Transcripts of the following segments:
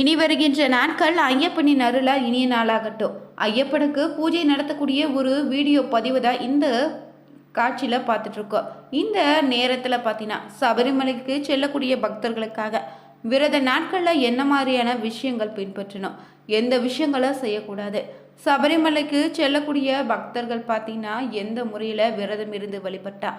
இனி வருகின்ற நாட்கள் ஐயப்பனின் அருளா இனிய நாளாகட்டும். ஐயப்பனுக்கு பூஜை நடத்தக்கூடிய ஒரு வீடியோ பதிவு தான் இந்த காட்சியில் பார்த்துட்ருக்கோம். இந்த நேரத்தில் பார்த்தீங்கன்னா சபரிமலைக்கு செல்லக்கூடிய பக்தர்களுக்காக விரத நாட்களில் என்ன மாதிரியான விஷயங்கள் பின்பற்றணும்? எந்த விஷயங்களை செய்யக்கூடாது? சபரிமலைக்கு செல்லக்கூடிய பக்தர்கள் பார்த்தீங்கன்னா எந்த முறையில் விரதம் இருந்து வழிபட்டா?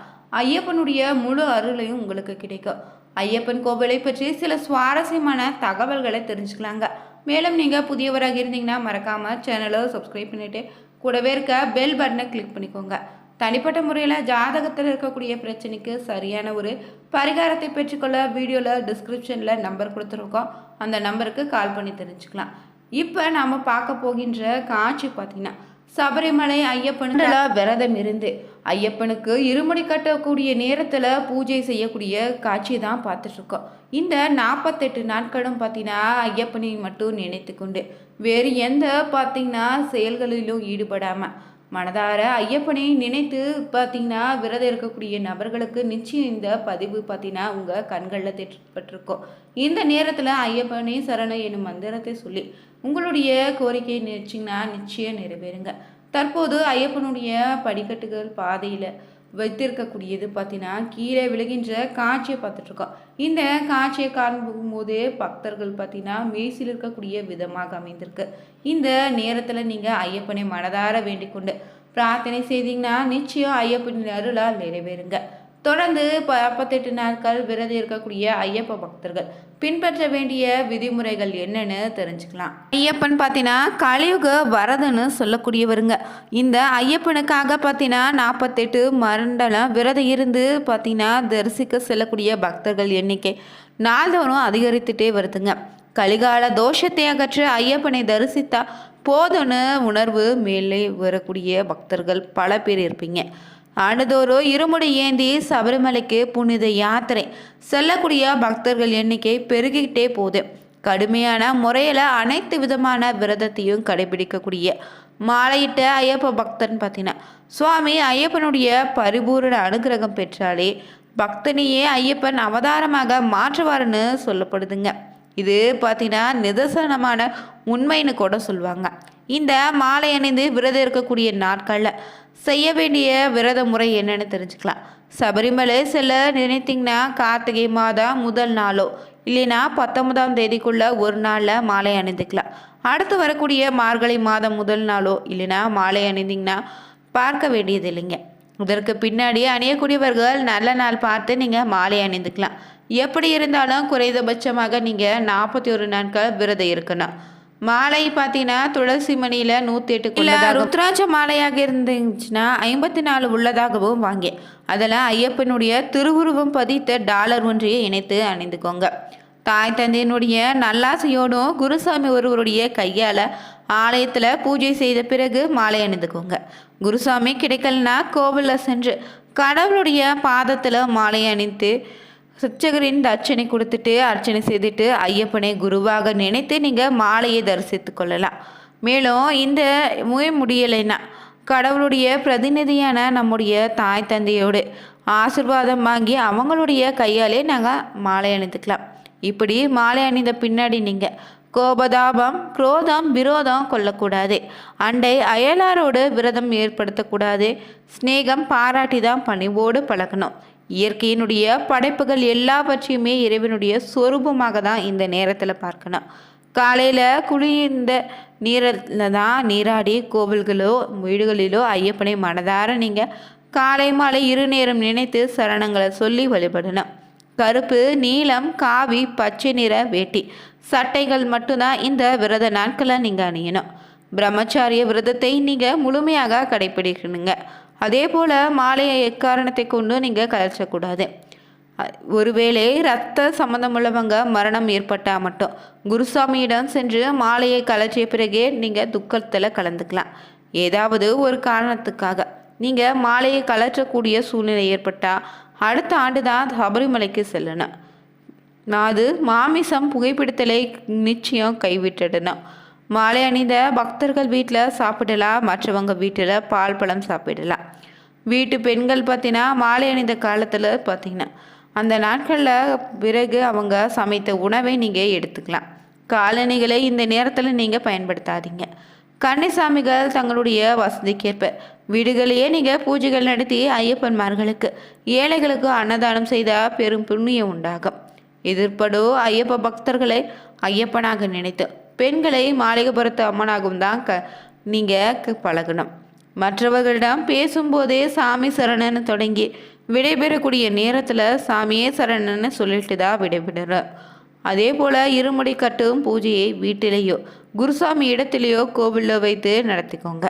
ஐயப்பனுடைய முழு அருளையும் உங்களுக்கு கிடைக்கும். ஐயப்பன் கோவிலை பற்றி சில சுவாரஸ்யமான தகவல்களை தெரிஞ்சுக்கலாங்க. மேலும் நீங்கள் புதியவராக இருந்தீங்கன்னா மறக்காமல் சேனலை சப்ஸ்கிரைப் பண்ணிவிட்டு கூடவே இருக்க பெல் பட்டனை கிளிக் பண்ணிக்கோங்க. தனிப்பட்ட முறையில் ஜாதகத்தில் இருக்கக்கூடிய பிரச்சனைக்கு சரியான ஒரு பரிகாரத்தை பெற்றுக்கொள்ள வீடியோவில் டிஸ்கிரிப்ஷனில் நம்பர் கொடுத்துருக்கோம். அந்த நம்பருக்கு கால் பண்ணி தெரிஞ்சுக்கலாம். இப்போ நாம் பார்க்க போகின்ற காட்சி பார்த்திங்கன்னா சபரிமலை ஐயப்பன் விரதம் இருந்து ஐயப்பனுக்கு இருமுடி கட்டக்கூடிய நேரத்தில் பூஜை செய்யக்கூடிய காட்சி தான் பார்த்துட்ருக்கோம். இந்த நாற்பத்தெட்டு நாட்களும் பார்த்தீங்கன்னா ஐயப்பனை மட்டும் நினைத்து கொண்டு வேறு எந்த பார்த்தீங்கன்னா செயல்களிலும் ஈடுபடாமல் மனதார ஐயப்பனை நினைத்து பார்த்தீங்கன்னா விரதம் இருக்கக்கூடிய நபர்களுக்கு நிச்சயம் இந்த பதிவு பார்த்தீங்கன்னா உங்கள் கண்களில் தெற்றப்பட்டிருக்கும் இந்த நேரத்தில் ஐயப்பனே சரண எனும் மந்திரத்தை சொல்லி உங்களுடைய கோரிக்கை நினைச்சிங்கன்னா நிச்சயம் நிறைவேறுங்க. தற்போது ஐயப்பனுடைய படிக்கட்டுகள் பாதையில் வைத்திருக்கக்கூடியது பார்த்தீங்கன்னா கீழே விழுகின்ற காட்சியை பார்த்துட்ருக்கோம். இந்த காட்சியை காணும்போது பக்தர்கள் பார்த்தீங்கன்னா மேசில் இருக்கக்கூடிய விதமாக அமைந்திருக்கு. இந்த நேரத்தில் நீங்கள் ஐயப்பனை மனதார வேண்டிக் கொண்டு பிரார்த்தனை செய்தீங்கன்னா நிச்சயம் ஐயப்பனின் அருளால் நிறைவேறுங்க. தொடர்ந்து நாற்பத்தெட்டு நாட்கள் விரதம் இருக்கக்கூடிய ஐயப்ப பக்தர்கள் பின்பற்ற வேண்டிய விதிமுறைகள் என்னன்னு தெரிஞ்சுக்கலாம். ஐயப்பன் பார்த்தீங்கன்னா கலியுக வரதுன்னு சொல்லக்கூடியவருங்க. இந்த ஐயப்பனுக்காக பார்த்தீங்கன்னா நாற்பத்தெட்டு மண்டலம் விரதம் இருந்து பார்த்தீங்கன்னா தரிசிக்க செல்லக்கூடிய பக்தர்கள் எண்ணிக்கை நாள்தோறும் அதிகரித்துட்டே வருதுங்க. கலிகால தோஷத்தை அகற்ற ஐயப்பனை தரிசித்தா போதுன்னு உணர்வு மேலே வரக்கூடிய பக்தர்கள் பல பேர் இருப்பீங்க. ஆண்டுதோறும் இருமுடி ஏந்தி சபரிமலைக்கு புனித யாத்திரை. செல்லக்கூடிய பக்தர்கள் எண்ணிக்கை பெருகிக்கிட்டே போகுது. கடுமையான முறையில் அனைத்து விதமான விரதத்தையும் கடைபிடிக்கக்கூடிய மாலையிட்ட ஐயப்ப பக்தன் பார்த்தீங்கன்னா சுவாமி ஐயப்பனுடைய பரிபூரண அனுகிரகம் பெற்றாலே பக்தனையே ஐயப்பன் அவதாரமாக மாற்றுவார்னு சொல்லப்படுதுங்க. இது பார்த்தீங்கன்னா நிதர்சனமான உண்மைன்னு கூட சொல்லுவாங்க. இந்த மாலை அணிந்து விரதம் இருக்கக்கூடிய நாட்களில் செய்ய வேண்டிய விரத முறை என்னன்னு தெரிஞ்சுக்கலாம். சபரிமலை செல்ல நினைத்தீங்கன்னா கார்த்திகை மாதம் முதல் நாளோ இல்லைன்னா பத்தொன்பதாம் தேதிக்குள்ள ஒரு நாளில் மாலை அணிந்துக்கலாம். அடுத்து வரக்கூடிய மார்கழி மாதம் முதல் நாளோ இல்லைன்னா மாலை அணிந்திங்கன்னா பார்க்க வேண்டியது இல்லைங்க. இதற்கு பின்னாடி அணியக்கூடியவர்கள் நல்ல நாள் பார்த்து நீங்கள் மாலை அணிந்துக்கலாம். எப்படி இருந்தாலும் குறைந்தபட்சமாக நீங்கள் நாற்பத்தி ஒரு நாட்கள் விரதம் இருக்கணும். மாலை பார்த்தீங்கன்னா துளசி மணியில் நூற்றி எட்டு இல்லை ருத்ராட்ச மாலையாக இருந்துச்சுன்னா ஐம்பத்தி நாலு உள்ளதாகவும் வாங்கி. அதில் ஐயப்பனுடைய திருவுருவம் பதித்த டாலர் ஒன்றையை இணைத்து அணிந்துக்கோங்க. தாய் தந்தையினுடைய நல்லாசையோடும் குருசாமி ஒருவருடைய கையால் ஆலயத்தில் பூஜை செய்த பிறகு மாலை அணிந்துக்கோங்க. குருசாமி கிடைக்கலனா கோவிலில் சென்று கடவுளுடைய பாதத்தில் மாலை அணிந்து சுச்சகரின் அர்ச்சனை கொடுத்துட்டு அர்ச்சனை செய்துட்டு ஐயப்பனை குருவாக நினைத்து நீங்கள் மாலையை தரிசித்து கொள்ளலாம். மேலும் இந்த முய முடியலைன்னா கடவுளுடைய பிரதிநிதியான நம்முடைய தாய் தந்தையோடு ஆசிர்வாதம் வாங்கி அவங்களுடைய கையாலே நாங்கள் மாலை அணிந்துக்கலாம். இப்படி மாலை அணிந்த பின்னாடி நீங்கள் கோபதாபம் குரோதம் விரோதம் கொள்ளக்கூடாது. அண்டை அயலாரோடு விரதம் ஏற்படுத்தக்கூடாது. ஸ்நேகம் பாராட்டி தான் பணிவோடு பழகணும். இயற்கையினுடைய படைப்புகள் எல்லாவற்றையுமே இறைவனுடைய சொரூபமாக தான் இந்த நேரத்தில் பார்க்கணும். காலையில் குளிர்ந்த நீரில் தான் நீராடி கோவில்களோ வீடுகளிலோ ஐயப்பனை மனதார நீங்கள் காலை மாலை இரு நேரம் நினைத்து சரணங்களை சொல்லி வழிபடணும். கருப்பு நீலம் காவி பச்சை நிற வேட்டி. சட்டைகள் மட்டும்தான் இந்த விரத நாட்களை நீங்கள் அணியணும். பிரம்மச்சாரிய விரதத்தை நீங்கள் முழுமையாக கடைப்பிடிக்கணுங்க அதே போல் மாலையை எக்காரணத்தை கொண்டு நீங்கள் கலைச்சக்கூடாது ஒருவேளை ரத்த சம்மந்தமுள்ளவங்க மரணம் ஏற்பட்டால் மட்டும் குருசாமியிடம் சென்று மாலையை கலைச்சிய பிறகே நீங்கள் துக்கத்தில் கலந்துக்கலாம். ஏதாவது ஒரு காரணத்துக்காக நீங்கள் மாலையை கலற்றக்கூடிய சூழ்நிலை ஏற்பட்டால் அடுத்த ஆண்டு தான் சபரிமலைக்கு செல்லணும். அது மாமிசம் புகைப்பிடித்தலை நிச்சயம் கைவிட்டுடணும். மாலை அணிந்த பக்தர்கள் வீட்டில் சாப்பிடலாம் மற்றவங்க வீட்டில் பால் பழம் சாப்பிடலாம் வீட்டு பெண்கள் பார்த்தீங்கன்னா மாலை அணிந்த காலத்தில் பார்த்தீங்கன்னா அந்த நாட்களில் பிறகு அவங்க சமைத்த உணவை நீங்கள் எடுத்துக்கலாம். காலணிகளை இந்த நேரத்தில் நீங்கள் பயன்படுத்தாதீங்க. கன்னிசாமிகள் தங்களுடைய வசதிக்கேற்ப வீடுகளையே நீங்கள் பூஜைகள் நடத்தி ஐயப்பன்மார்களுக்கு ஏழைகளுக்கு அன்னதானம் செய்தால் பெரும் புண்ணியம் உண்டாகும். எதிர்ப்படோ ஐயப்ப பக்தர்களை ஐயப்பனாக நினைத்து. பெண்களை மாளிகைப்புறத்து அம்மனாகவும் தான் க நீங்கள் பழகணும். மற்றவர்களிடம் பேசும்போதே சாமி சரணன்னு தொடங்கி விடைபெறக்கூடிய நேரத்தில் சாமியே சரணன்னு சொல்லிட்டு தான் விடைபெறுறோம் அதே போல் இருமுடி கட்டும் பூஜையை வீட்டிலேயோ குருசாமி இடத்திலேயோ கோவிலில் வைத்து நடத்திக்கோங்க.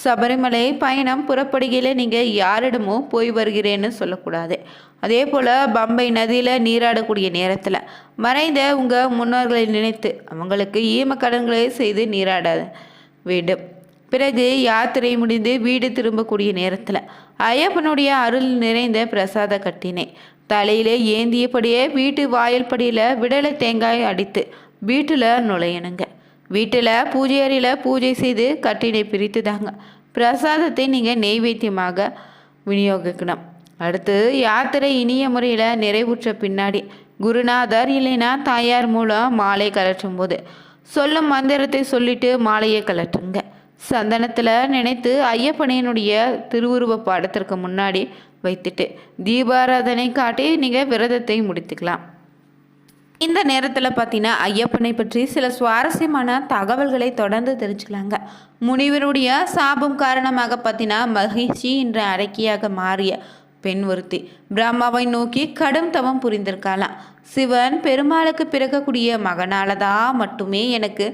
சபரிமலை பயணம் புறப்படுகையில் நீங்கள் யாரிடமோ போய் வருகிறேன்னு சொல்லக்கூடாது. அதே போல் பம்பை நதியில் நீராடக்கூடிய நேரத்தில் மறைந்த உங்கள் முன்னோர்களை நினைத்து அவங்களுக்கு ஈமக்கடன்களை செய்து நீராட வேண்டும். பிறகு யாத்திரை முடிந்து வீடு திரும்பக்கூடிய நேரத்தில் ஐயப்பனுடைய அருள் நிறைந்த பிரசாத கட்டினை தலையிலே ஏந்தியபடியே வீட்டு வாயில் படியில் விடலை தேங்காய் அடித்து வீட்டில் நுழையணுங்க. வீட்டில் பூஜை அறையில் பூஜை செய்து கட்டினை பிரித்து தாங்க பிரசாதத்தை நீங்கள் நெய்வேத்தியமாக விநியோகிக்கணும். அடுத்து யாத்திரை இனிய முறையில் நிறைவுற்ற பின்னாடி. குருநாதர் இல்லைனா தாயார் மூலம் மாலை கலற்றும் போது சொல்லும் மந்திரத்தை சொல்லிட்டு மாலையை கலற்றுங்க சந்தனத்தில் நினைத்து ஐயப்பனையனுடைய திருவுருவ படத்திற்கு முன்னாடி வைத்துட்டு தீபாராதனை காட்டி நீங்கள் விரதத்தை முடித்துக்கலாம். இந்த நேரத்தில் பார்த்தீங்கன்னா ஐயப்பனை பற்றி சில சுவாரஸ்யமான தகவல்களை தொடர்ந்து தெரிஞ்சுக்கலாங்க. முனிவருடைய சாபம் காரணமாக பார்த்தீங்கன்னா மகிழ்ச்சி என்ற அடக்கியாக மாறிய பெண் ஒருத்தி பிரம்மாவை நோக்கி கடும் தவம் புரிந்திருக்காளாம் சிவன் பெருமாளுக்கு பிறக்கக்கூடிய மகனாலதா மட்டுமே எனக்கு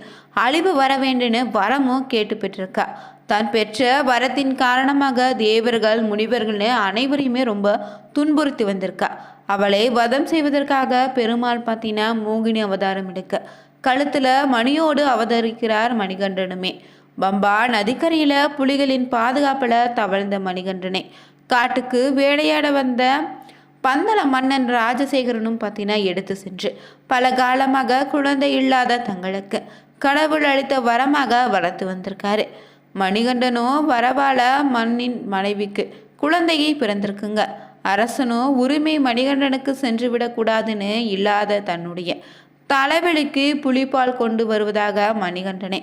அழிவு வர வேண்டுன்னு வரமும் கேட்டு பெற்றிருக்கா. தான் பெற்ற வரத்தின் காரணமாக தேவர்கள் முனிவர்கள்னு அனைவரையுமே ரொம்ப துன்புறுத்தி வந்திருக்கா. அவளை வதம் செய்வதற்காக பெருமாள் பார்த்தீங்கன்னா மூங்கினி அவதாரம் எடுக்க. கழுத்தில் மணியோடு அவதரிக்கிறார் மணிகண்டனுமே. பம்பா நதிக்கரையில் புலிகளின் பாதுகாப்பில் தவழ்ந்த மணிகண்டனை. காட்டுக்கு வேடையாட வந்த பந்தள மன்னன் ராஜசேகரனும் பார்த்தீங்கன்னா எடுத்து சென்று. பல காலமாக குழந்தை இல்லாத தங்களுக்கு கடவுள் அளித்த வரமாக வளர்த்து வந்திருக்காரு. மணிகண்டனும் வரவால மண்ணின் மனைவிக்கு குழந்தையை பிறந்திருக்குங்க. அரசனும் உரிமை மணிகண்டனுக்கு சென்று விடக்கூடாதுன்னு இல்லாத தன்னுடைய தலைவலிக்கு புலிப்பால் கொண்டு வருவதாக மணிகண்டனை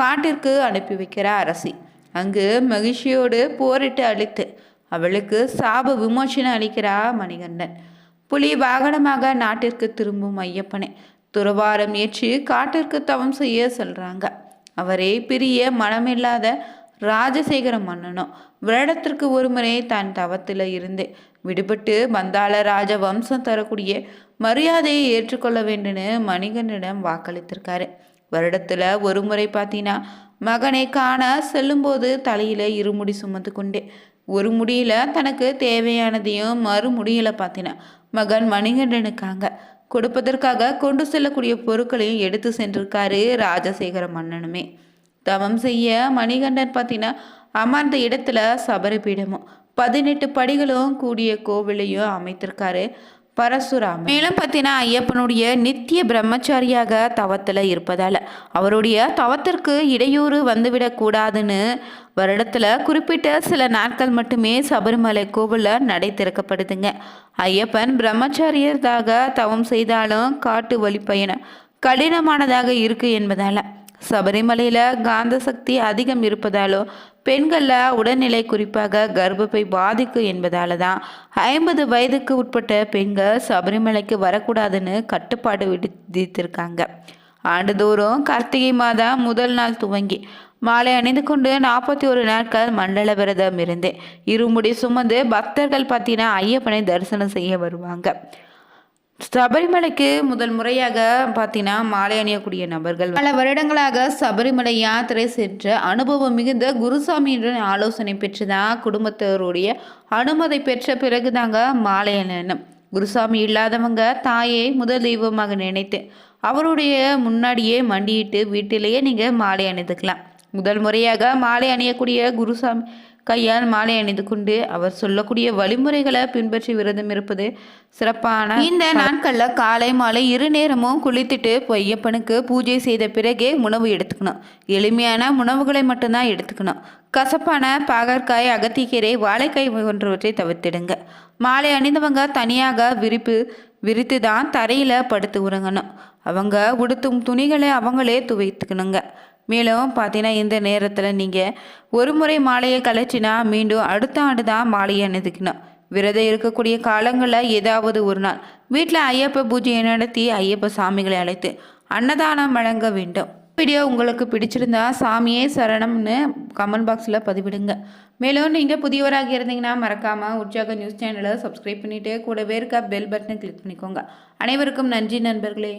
காட்டிற்கு அனுப்பி வைக்கிறார் அரசி. அங்கு மகிழ்ச்சியோடு போரிட்டு அழித்து அவளுக்கு சாப விமோசனம் அளிக்கிறா மணிகண்டன். புலி வாகனமாக நாட்டிற்கு திரும்பும் ஐயப்பனை துறவாரம் ஏற்றி காட்டிற்கு தவம் செய்ய சொல்றாங்க. அவரே பிரிய மனமில்லாத ராஜசேகர மன்னனும் வருடத்திற்கு ஒரு முறை தன் தவத்தில் இருந்து விடுபட்டு பந்தாள ராஜ வம்சம் தரக்கூடிய மரியாதையை ஏற்றுக்கொள்ள வேண்டும்னு மணிகண்டனிடம் வாக்களித்திருக்காரு. வருடத்தில் ஒரு முறை பார்த்தீங்கன்னா மகனை காண செல்லும்போது தலையில் இருமுடி சுமந்து கொண்டே. ஒரு முடியில தனக்கு தேவையானதையும் மறு முடியில பார்த்தீங்கன்னா மகன் மணிகண்டனுக்காங்க கொடுப்பதற்காக கொண்டு செல்லக்கூடிய பொருட்களையும் எடுத்து சென்றிருக்காரு ராஜசேகர மன்னனுமே. தவம் செய்ய மணிகண்டன் பார்த்தீங்கன்னா அமர்ந்த இடத்துல சபரிபீடமும் பதினெட்டு படிகளும் கூடிய கோவிலையும் அமைத்திருக்காரு. பரசுராம் மேலும் பார்த்தீங்கன்னா ஐயப்பனுடைய நித்திய பிரம்மச்சாரியாக தவத்தில் இருப்பதால் அவருடைய தவத்திற்கு இடையூறு வந்துவிடக்கூடாதுன்னு வருடத்தில் குறிப்பிட்ட சில நாட்கள் மட்டுமே சபரிமலை கோவிலில் நடை திறக்கப்படுதுங்க ஐயப்பன் பிரம்மச்சாரியர்தாக தவம் செய்தாலும் காட்டு வழி பயணம் கடினமானதாக இருக்குது என்பதால். சபரிமலையில் காந்த சக்தி அதிகம் இருப்பதாலோ பெண்களில் உடல்நிலை குறிப்பாக கர்ப்பப்பை பாதிக்கும் என்பதால தான் ஐம்பது வயதுக்கு உட்பட்ட பெண்கள் சபரிமலைக்கு வரக்கூடாதுன்னு கட்டுப்பாடு விதித்திருக்காங்க. ஆண்டுதோறும் கார்த்திகை மாதம் முதல் நாள் துவங்கி மாலை அணிந்து கொண்டு நாற்பத்தி ஒரு நாட்கள் மண்டல விரதம் இருந்து இருமுடி சுமந்து பக்தர்கள் பார்த்தீங்கன்னா ஐயப்பனை தரிசனம் செய்ய வருவாங்க. சபரிமலைக்கு முதல் முறையாக பார்த்தீங்கன்னா மாலை அணியக்கூடிய நபர்கள் பல வருடங்களாக சபரிமலை யாத்திரை சென்ற அனுபவம் மிகுந்த குருசாமியுடன் ஆலோசனை பெற்றுதான் குடும்பத்தவருடைய அனுமதி பெற்ற பிறகுதாங்க மாலை அணியணும். குருசாமி இல்லாதவங்க தாயை முதல் தெய்வமாக நினைத்து அவருடைய முன்னாடியே மண்டியிட்டு வீட்டிலேயே நீங்கள் மாலை அணிந்துக்கலாம். முதல் முறையாக மாலை அணியக்கூடிய குருசாமி கையால் மாலை அணிந்து கொண்டு அவர் சொல்லக்கூடிய வழிமுறைகளை பின்பற்றி விரதம் இருப்பது சிறப்பான இந்த நாட்களில் காலை மாலை இரு நேரமும் குளித்துட்டு பொய்யப்பனுக்கு பூஜை செய்த பிறகே உணவு எடுத்துக்கணும். எளிமையான உணவுகளை மட்டும்தான் எடுத்துக்கணும். கசப்பான பாகற்காய் அகத்திக்கீரை வாழைக்காய் போன்றவற்றை தவிர்த்திடுங்க. மாலை அணிந்தவங்க தனியாக விரிப்பு விரித்து தான் தரையில் படுத்து உறங்கணும். அவங்க உடுத்தும் துணிகளை அவங்களே துவைத்துக்கணுங்க. மேலும் பார்த்தீங்கன்னா இந்த நேரத்தில் நீங்கள் ஒரு முறை மாலையை கலற்றினா மீண்டும் அடுத்த ஆண்டு தான் மாலையை அணிந்துக்கணும். விரதம் இருக்கக்கூடிய காலங்களில் ஏதாவது ஒரு நாள். வீட்டில் ஐயப்ப பூஜையை நடத்தி ஐயப்ப சாமிகளை அழைத்து அன்னதானம் வழங்க வேண்டும். வீடியோ உங்களுக்கு பிடிச்சிருந்தா சாமியே சரணம்னு கமெண்ட் பாக்ஸில் பதிவிடுங்க. மேலும் நீங்கள் புதியவராக இருந்தீங்கன்னா மறக்காமல் உற்சாக நியூஸ் சேனலை சப்ஸ்கிரைப் பண்ணிவிட்டு கூடவே இருக்க பெல் பட்டனை கிளிக் பண்ணிக்கோங்க. அனைவருக்கும் நன்றி நண்பர்களே.